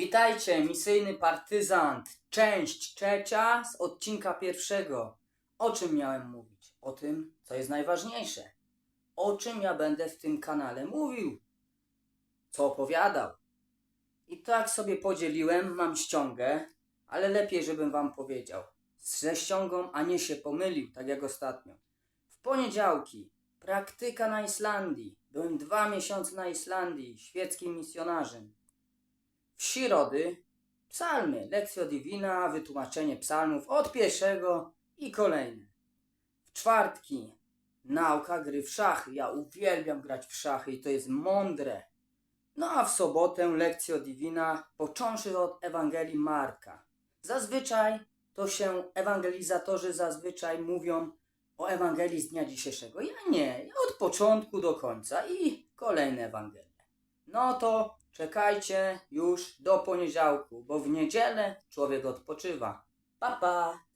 Witajcie, misyjny partyzant, część trzecia z odcinka pierwszego. O czym miałem mówić? O tym, co jest najważniejsze. O czym ja będę w tym kanale mówił? Co opowiadał? I tak sobie podzieliłem, mam ściągę, ale lepiej, żebym wam powiedział. Ze ściągą, a nie się pomylił, tak jak ostatnio. W poniedziałki praktyka na Islandii. Byłem dwa miesiące na Islandii, świeckim misjonarzem. Środy psalmy, lekcja divina, wytłumaczenie psalmów od pierwszego i kolejne. W czwartki nauka gry w szachy. Ja uwielbiam grać w szachy i to jest mądre. No a w sobotę lekcja divina, począwszy od Ewangelii Marka. Zazwyczaj to się ewangelizatorzy zazwyczaj mówią o Ewangelii z dnia dzisiejszego. Ja nie, ja od początku do końca i kolejne Ewangelie. No to czekajcie już do poniedziałku, bo w niedzielę człowiek odpoczywa. Pa pa!